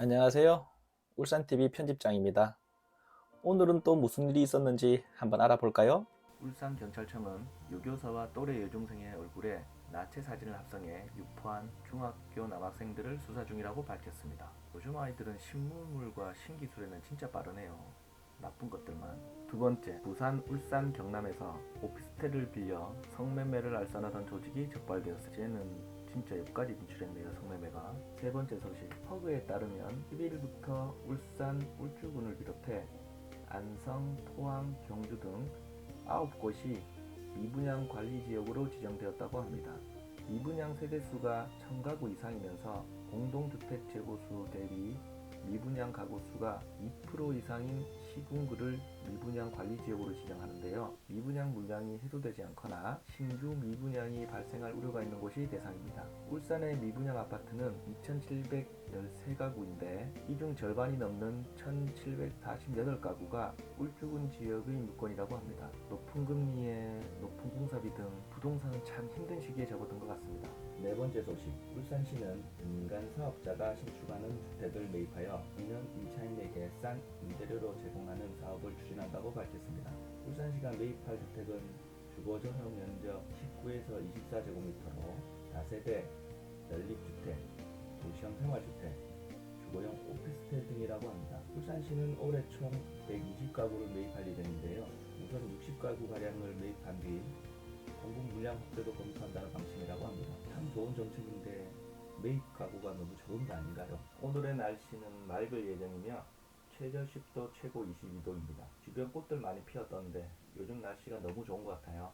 안녕하세요. 울산TV 편집장입니다. 오늘은 또 무슨 일이 있었는지 한번 알아볼까요? 울산경찰청은 유교사와 또래 여중생의 얼굴에 나체 사진을 합성해 유포한 중학교 남학생들을 수사 중이라고 밝혔습니다. 요즘 아이들은 신문물과 신기술에는 진짜 빠르네요. 나쁜 것들만. 두 번째, 부산, 울산, 경남에서 오피스텔을 빌려 성매매를 알선하던 조직이 적발되었어요. 쟤는 진짜 여기까지 진출했네요, 성매매가. 세 번째 소식, 허그에 따르면 11일부터 울산, 울주군을 비롯해 안성, 포항, 경주 등 아홉 곳이 미분양 관리 지역으로 지정되었다고 합니다. 미분양 세대수가 1000가구 이상이면서 공동주택 재고수 대비 미분양 가구 수가 2% 이상인 시군구를 미분양 관리 지역으로 지정하는데요. 미분양 물량이 해소되지 않거나 신규 미분양이 발생할 우려가 있는 곳이 대상입니다. 울산의 미분양 아파트는 2,713가구인데 이 중 절반이 넘는 1,748가구가 울주군 지역의 물건이라고 합니다. 높은 금리에 높은 공사비 등 부동산은 참 힘든 시기에 접어든 것 같습니다. 네 번째 소식. 울산시는 민간 사업자가 신축하는 주택을 매입하여 이는 임차인에게 싼 임대료로 제공하는 사업을 추진한다고 밝혔습니다. 울산시가 매입할 주택은 주거 전용 면적 19에서 24제곱미터로 다세대, 연립주택, 도시형 생활주택, 주거용 오피스텔 등이라고 합니다. 울산시는 올해 총 120가구를 매입할 예정인데요. 우선 60가구 가량을 매입한 뒤 공급 물량 확대도 검토한다는 방침이라고 합니다. 참 좋은 정책인데 매입 가구가 너무 적은 거 아닌가요? 오늘의 날씨는 맑을 예정이며 최저 10도, 최고 22도입니다. 주변 꽃들 많이 피었던데 요즘 날씨가 너무 좋은 것 같아요.